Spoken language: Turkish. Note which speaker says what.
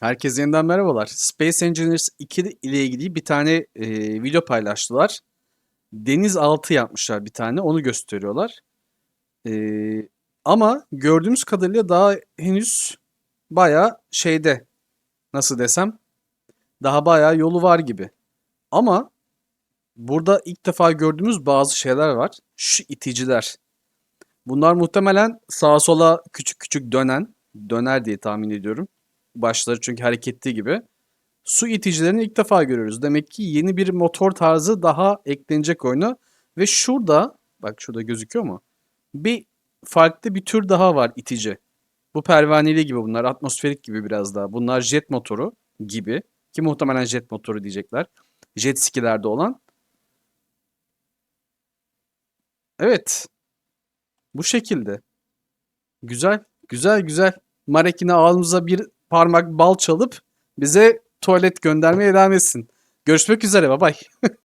Speaker 1: Herkese yeniden merhabalar. Space Engineers 2 ile ilgili bir tane e, video paylaştılar. Denizaltı yapmışlar bir tane, onu gösteriyorlar. E, ama gördüğümüz kadarıyla daha henüz bayağı şeyde, nasıl desem, daha bayağı yolu var gibi. Ama burada ilk defa gördüğümüz bazı şeyler var. Şu iticiler. Bunlar muhtemelen sağa sola küçük küçük dönen, döner diye tahmin ediyorum. Başları çünkü hareketli gibi. Su iticilerini ilk defa görüyoruz. Demek ki yeni bir motor tarzı daha eklenecek oyuna. Ve şurada, bak şurada gözüküyor mu? Bir farklı bir tür daha var itici. Bu pervaneli gibi bunlar, atmosferik gibi biraz daha. Bunlar jet motoru gibi. Ki muhtemelen jet motoru diyecekler. Jet skilerde olan. Evet. Bu şekilde. Güzel, güzel, güzel. Marekine ağzımıza bir parmak bal çalıp bize tuvalet göndermeye devam etsin. Görüşmek üzere, bay bay.